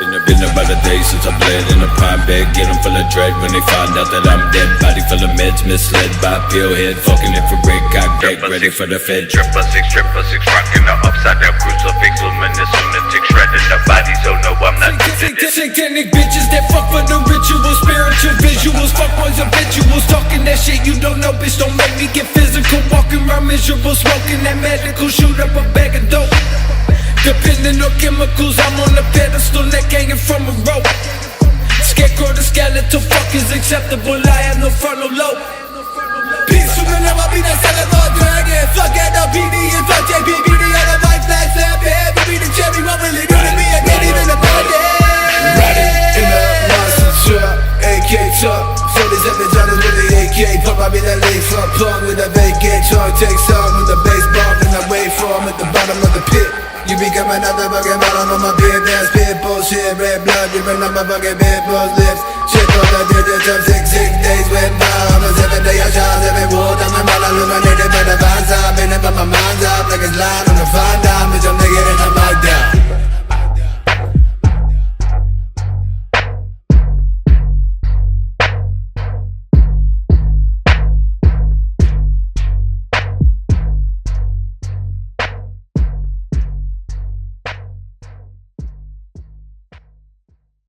Been, a- been about a day since I bled in a pine bed. Get 'em full of dread when they find out that I'm dead. Body full of meds, misled by pill head. Fucking infrared cockback, ready for the fed. Triple six, triple six, rocking the upside down crucifix. Luminous lunatic, shredding the body, so no, I'm not. Satanic bitches that fuck for the rituals, spiritual visuals, fuck boys habituals, talking that shit you don't know, bitch. Don't make me get physical, walking around miserable, smoking that medical, shoot up a bag of dope. Depending on chemicals, I'm on a pedestal, neck hanging from a rope. Scarecrow to skeletal, fuck is acceptable. I have no frontal lobe. Another fucking bottom of my beer, that's pit bullshit, red blood, dripping on my fucking pimples, lips. Shit on the digits of six, six days went by. On the seventh day I shot every wood, I'm a man illuminated by the vines up, and my mind's up like it's on fine